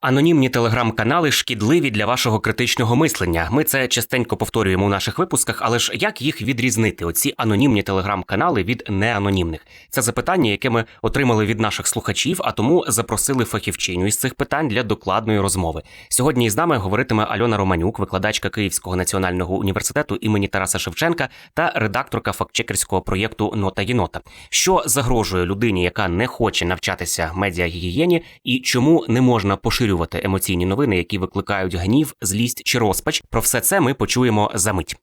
Анонімні телеграм-канали шкідливі для вашого критичного мислення. Ми це частенько повторюємо у наших випусках, але ж як їх відрізнити? Оці анонімні телеграм-канали від неанонімних? Це запитання, яке ми отримали від наших слухачів, а тому запросили фахівчиню із цих питань для докладної розмови. Сьогодні із нами говоритиме Альона Романюк, викладачка Київського національного університету імені Тараса Шевченка та редакторка фактчекерського проєкту Нота Єнота. Що загрожує людині, яка не хоче навчатися медіагігієні, і чому не можна поширювати емоційні новини, які викликають гнів, злість чи розпач? Про все це ми почуємо за мить.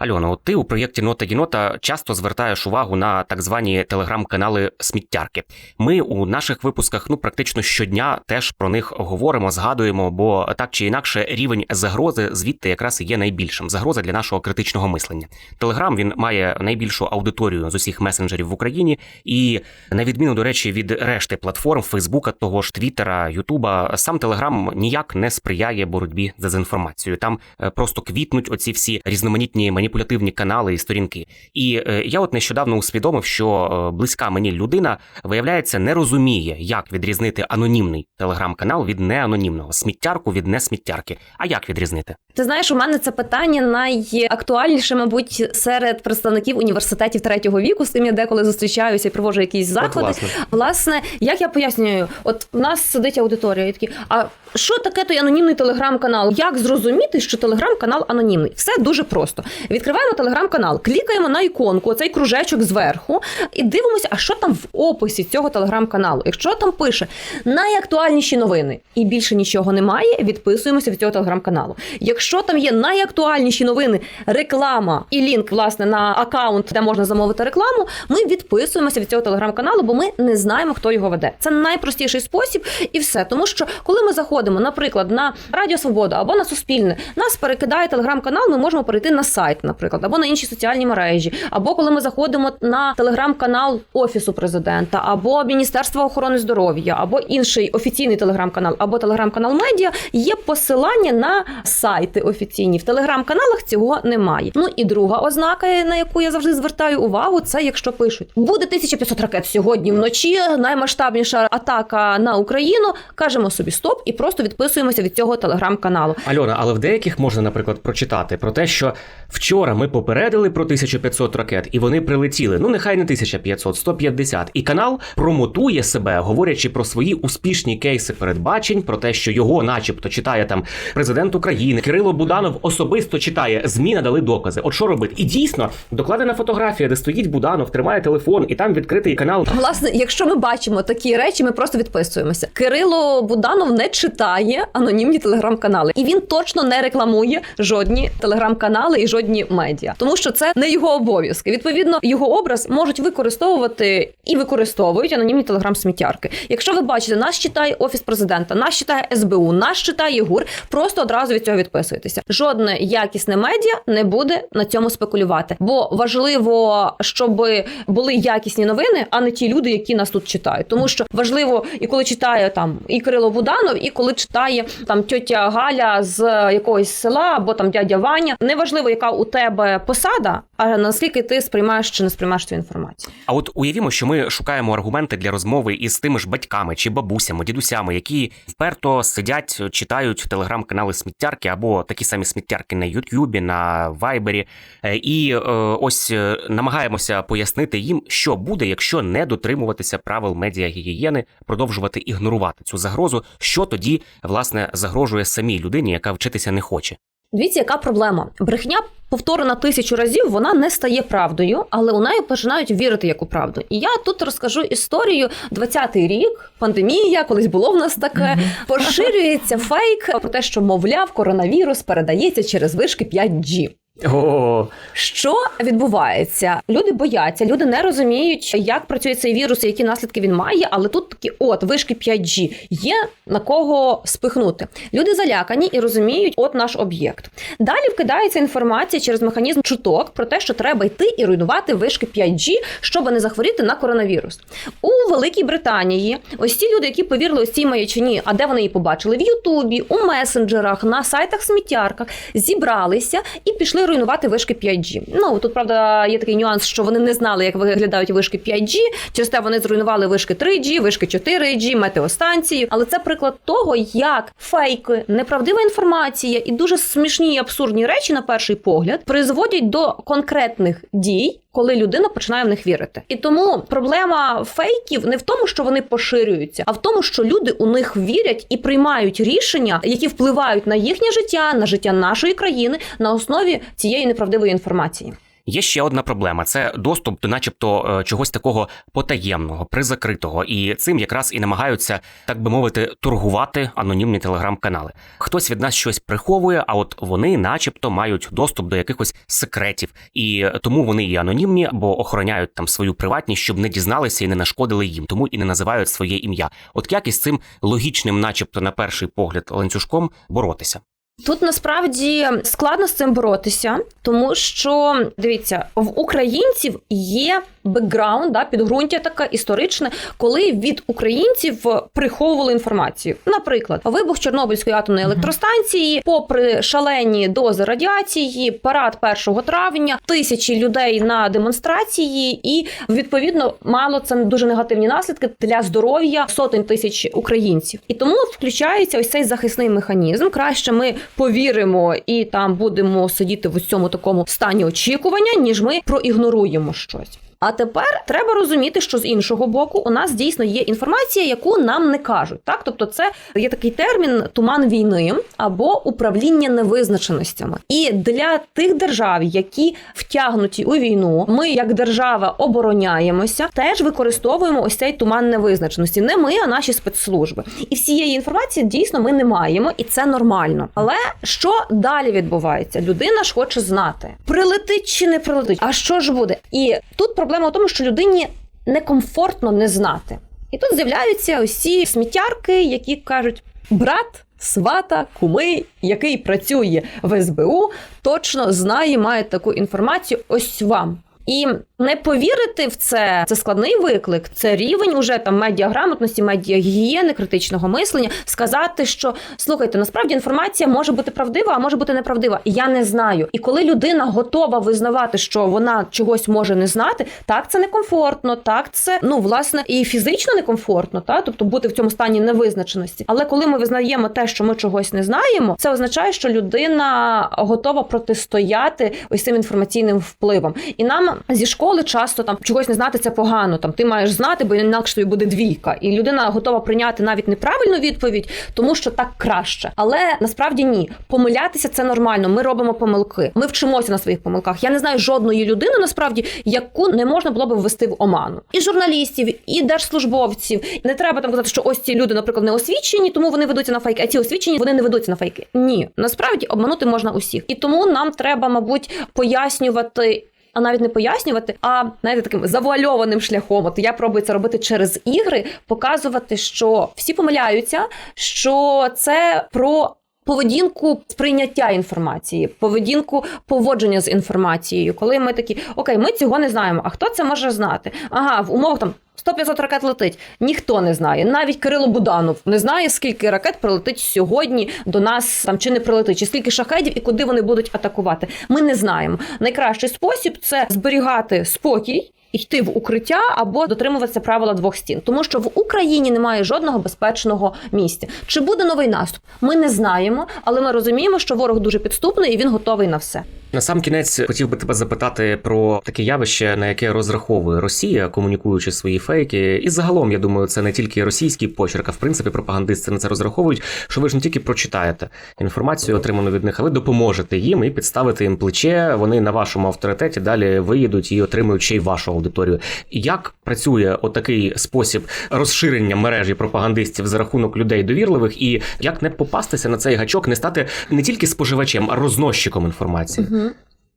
Альона, от ти у проєкті Нота Єнота часто звертаєш увагу на так звані телеграм-канали сміттярки. Ми у наших випусках ну практично щодня теж про них говоримо, згадуємо, бо так чи інакше рівень загрози звідти якраз і є найбільшим. Загроза для нашого критичного мислення. Телеграм він має найбільшу аудиторію з усіх месенджерів в Україні, і на відміну до речі від решти платформ Фейсбука, того ж Твіттера, Ютуба, сам Телеграм ніяк не сприяє боротьбі з дезінформацією. Там е, просто квітнуть оці всі різноманітні маніпулятивні канали і сторінки. І е, я от нещодавно усвідомив, що е, близька мені людина виявляється не розуміє, як відрізнити анонімний телеграм-канал від неанонімного, сміттярку від несміттярки. А як відрізнити? Ти знаєш, у мене це питання найактуальніше, мабуть, серед представників університетів третього віку, з ким я деколи зустрічаюся і проводжу якісь заходи. власне. Власне, як я пояснюю, от в нас сидить аудиторія, і такі, а що таке той анонімний телеграм-канал? Як зрозуміти, що телеграм-канал анонімний? Все дуже просто. Відкриваємо телеграм-канал, клікаємо на іконку, оцей кружечок зверху, і дивимося, а що там в описі цього телеграм-каналу. Якщо там пише найактуальніші новини і більше нічого немає, відписуємося від цього телеграм-каналу. Якщо там є найактуальніші новини, реклама і лінк власне на аккаунт, де можна замовити рекламу, ми відписуємося від цього телеграм-каналу, бо ми не знаємо, хто його веде. Це найпростіший спосіб, і все. Тому що коли ми заходимо, наприклад, на Радіо Свобода або на Суспільне, нас перекидає телеграм-канал, ми можемо перейти на сайт, наприклад, або на інші соціальні мережі, або коли ми заходимо на телеграм-канал Офісу президента, або Міністерства охорони здоров'я, або інший офіційний телеграм-канал, або телеграм-канал медіа, є посилання на сайти офіційні. В телеграм-каналах цього немає. Ну і друга ознака, на яку я завжди звертаю увагу, це якщо пишуть: буде 1500 ракет сьогодні вночі. Наймасштабніша атака на Україну. кажемо собі стоп і просто відписуємося від цього телеграм-каналу. Альона, але в деяких можна, наприклад, прочитати про те, що вчора ми попередили про 1500 ракет, і вони прилетіли. Ну нехай не 1500, 150. І канал промотує себе, говорячи про свої успішні кейси передбачень, про те, що його, начебто, читає там президент України. Кирило Буданов особисто читає. ЗМІ надали докази. От що робити? І дійсно докладена фотографія, де стоїть Буданов, тримає телефон, і там відкритий канал. Власне, якщо ми бачимо такі речі, ми просто відписуємося. Кирило Буданов не читає анонімні телеграм-канали, і він точно не рекламує жодні телеграм-канали і жодні медіа, тому що це не його обов'язки. Відповідно, його образ можуть використовувати і використовують анонімні телеграм-сміттярки. Якщо ви бачите, нас читає офіс президента, нас читає СБУ, нас читає ГУР, просто одразу від цього відписуйтеся. Жодне якісне медіа не буде на цьому спекулювати, бо важливо, щоб були якісні новини, а не ті люди, які нас тут читають. Тому що важливо, і коли читає там і Кирило Буданов, і коли читає там тьотя Галя з якогось села або там дядя Ваня. Неважливо, яка у тебе посада, а наскільки ти сприймаєш чи не сприймаєш цю інформацію. А от уявімо, що ми шукаємо аргументи для розмови із тими ж батьками чи бабусями, дідусями, які вперто сидять, читають телеграм-канали сміттярки або такі самі сміттярки на Ютюбі, на Вайбері, Е, і е, ось е, намагаємося пояснити їм, що буде, якщо не дотримуватися правил медіагігієни, продовжувати ігнорувати цю загрозу, що тоді власне загрожує самій людині, яка вчитися не хоче. Дивіться, яка проблема. Брехня повторена тисячу разів, вона не стає правдою, але у неї починають вірити як у правду. І я тут розкажу історію 20-й рік, пандемія, колись було в нас таке. Поширюється фейк про те, що мовляв, коронавірус передається через вишки 5G. О, Що відбувається? Люди бояться, люди не розуміють, як працює цей вірус і які наслідки він має. Але тут такі от вишки 5G, є на кого спихнути. Люди залякані і розуміють, от наш об'єкт. Далі вкидається інформація через механізм чуток про те, що треба йти і руйнувати вишки 5G, щоб не захворіти на коронавірус. У Великій Британії ось ті люди, які повірили ось цій маячині, а де вони її побачили? В Ютубі, у месенджерах, на сайтах сміттярках зібралися і пішли руйнувати вишки 5G. Ну тут правда є такий нюанс, що вони не знали, як виглядають вишки 5G. Через те вони зруйнували вишки 3G, вишки 4G, метеостанції. Але це приклад того, як фейки, неправдива інформація і дуже смішні і абсурдні речі на перший погляд призводять до конкретних дій. Коли людина починає в них вірити, і тому проблема фейків не в тому, що вони поширюються, а в тому, що люди у них вірять і приймають рішення, які впливають на їхнє життя, на життя нашої країни на основі цієї неправдивої інформації. Є ще одна проблема: це доступ до, начебто, е, чогось такого потаємного, призакритого, і цим якраз і намагаються, так би мовити, торгувати анонімні телеграм-канали. Хтось від нас щось приховує, а от вони, начебто, мають доступ до якихось секретів, і тому вони і анонімні, бо охороняють там свою приватність, щоб не дізналися і не нашкодили їм, тому і не називають своє ім'я. От як із цим логічним, начебто, на перший погляд, ланцюжком боротися? Тут насправді складно з цим боротися, тому що дивіться, в українців є бекграунд, да, підґрунтя таке історичне, коли від українців приховували інформацію. Наприклад, вибух Чорнобильської атомної електростанції, попри шалені дози радіації, парад 1 травня, тисячі людей на демонстрації, і відповідно мало це дуже негативні наслідки для здоров'я сотень тисяч українців. І тому включається ось цей захисний механізм. Краще ми повіримо і там будемо сидіти в ось цьому такому стані очікування, ніж ми проігноруємо щось. А тепер треба розуміти, що з іншого боку у нас дійсно є інформація, яку нам не кажуть. Так, тобто, це є такий термін туман війни або управління невизначеностями. І для тих держав, які втягнуті у війну, ми як держава обороняємося, теж використовуємо ось цей туман невизначеності. Не ми, а наші спецслужби. І всієї інформації дійсно ми не маємо, і це нормально. Але що далі відбувається? Людина ж хоче знати, прилетить чи не прилетить. А що ж буде? І тут проблема в тому, що людині некомфортно не знати. І тут з'являються ці сміттярки, які кажуть: брат. Свата, куми, який працює в СБУ, точно знає, має таку інформацію. Ось вам. І не повірити в це це складний виклик, це рівень уже там медіаграмотності, медіагігієни, критичного мислення. Сказати, що слухайте, насправді інформація може бути правдива, а може бути неправдива. Я не знаю. І коли людина готова визнавати, що вона чогось може не знати, так це некомфортно, так це ну власне і фізично некомфортно, та тобто бути в цьому стані невизначеності. Але коли ми визнаємо те, що ми чогось не знаємо, це означає, що людина готова протистояти ось цим інформаційним впливам. І нам зі школи часто там чогось не знати це погано. Там ти маєш знати, бо інакше тобі буде двійка. І людина готова прийняти навіть неправильну відповідь, тому що так краще. Але насправді ні. Помилятися це нормально. Ми робимо помилки. Ми вчимося на своїх помилках. Я не знаю жодної людини, насправді, яку не можна було б ввести в оману. І журналістів, і держслужбовців. Не треба там казати, що ось ці люди, наприклад, не освічені, тому вони ведуться на фейки, а ці освічені вони не ведуться на фейки. Ні, насправді обманути можна усіх. І тому нам треба, мабуть, пояснювати. А навіть не пояснювати, а знаєте, таким завуальованим шляхом. От я пробую це робити через ігри, показувати, що всі помиляються, що це про. Поведінку сприйняття інформації, поведінку поводження з інформацією, коли ми такі окей, ми цього не знаємо. А хто це може знати? Ага, в умовах там 100-500 ракет летить. Ніхто не знає. Навіть Кирило Буданов не знає, скільки ракет прилетить сьогодні до нас там чи не прилетить, чи скільки шахедів і куди вони будуть атакувати. Ми не знаємо. Найкращий спосіб це зберігати спокій. Йти в укриття або дотримуватися правила двох стін, тому що в Україні немає жодного безпечного місця. Чи буде новий наступ? Ми не знаємо, але ми розуміємо, що ворог дуже підступний і він готовий на все. На сам кінець хотів би тебе запитати про таке явище, на яке розраховує Росія, комунікуючи свої фейки. І загалом, я думаю, це не тільки російський почерк, а в принципі пропагандисти на це розраховують. Що ви ж не тільки прочитаєте інформацію, отриману від них, а ви допоможете їм і підставите їм плече. Вони на вашому авторитеті далі виїдуть і отримують ще й вашу аудиторію. Як працює отакий спосіб розширення мережі пропагандистів за рахунок людей довірливих, і як не попастися на цей гачок, не стати не тільки споживачем, а розносчиком інформації?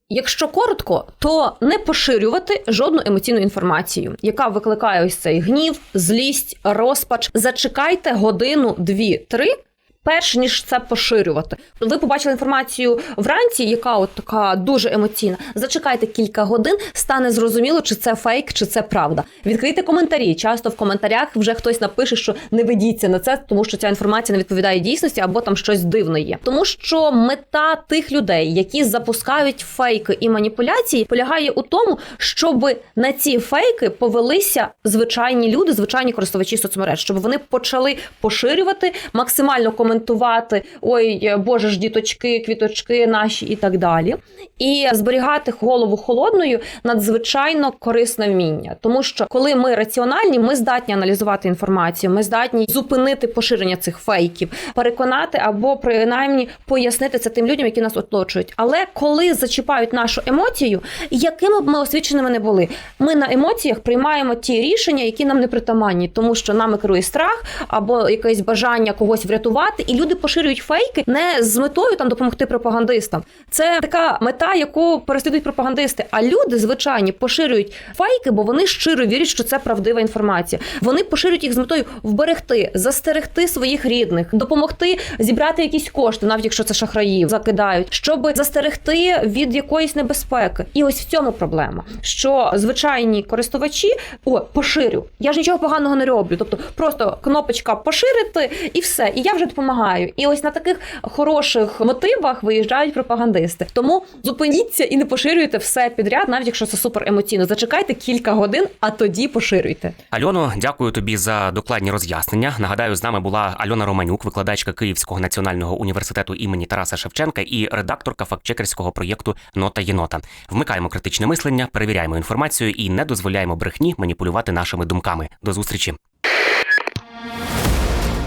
Якщо коротко, то не поширювати жодну емоційну інформацію, яка викликає ось цей гнів, злість, розпач. Зачекайте годину, дві, три. Перш ніж це поширювати, ви побачили інформацію вранці, яка от така дуже емоційна. Зачекайте кілька годин, стане зрозуміло, чи це фейк, чи це правда. Відкрийте коментарі. Часто в коментарях вже хтось напише, що не ведіться на це, тому що ця інформація не відповідає дійсності, або там щось дивне є. Тому що мета тих людей, які запускають фейки і маніпуляції, полягає у тому, щоб на ці фейки повелися звичайні люди, звичайні користувачі соцмереж, щоб вони почали поширювати, максимально коментувати. Ой, боже ж, діточки, квіточки наші і так далі. І зберігати голову холодною надзвичайно корисне вміння, тому що коли ми раціональні, ми здатні аналізувати інформацію, ми здатні зупинити поширення цих фейків, переконати або принаймні пояснити це тим людям, які нас оточують. Але коли зачіпають нашу емоцію, якими б ми освіченими не були, ми на емоціях приймаємо ті рішення, які нам не притаманні, тому що нами керує страх або якесь бажання когось врятувати, і люди поширюють фейки не з метою там допомогти пропагандистам. Це така мета, яку переслідують пропагандисти. А люди звичайні поширюють фейки, бо вони щиро вірять, що це правдива інформація. Вони поширюють їх з метою вберегти, застерегти своїх рідних, допомогти зібрати якісь кошти, навіть якщо це шахраїв закидають, щоб застерегти від якоїсь небезпеки. І ось в цьому проблема, що звичайні користувачі о поширю. Я ж нічого поганого не роблю. Тобто просто кнопочка поширити і все. І я вже допомагаю. І ось на таких хороших мотивах виїжджають пропагандисти. Тому зупиніться і не поширюйте все підряд, навіть якщо це супер емоційно. Зачекайте кілька годин, а тоді поширюйте. Альоно, дякую тобі за докладні роз'яснення. Нагадаю, з нами була Альона Романюк, викладачка Київського національного університету імені Тараса Шевченка і редакторка фактчекерського проєкту Нота Єнота. Вмикаємо критичне мислення, перевіряємо інформацію і не дозволяємо брехні маніпулювати нашими думками. До зустрічі.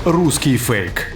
Руський фейк.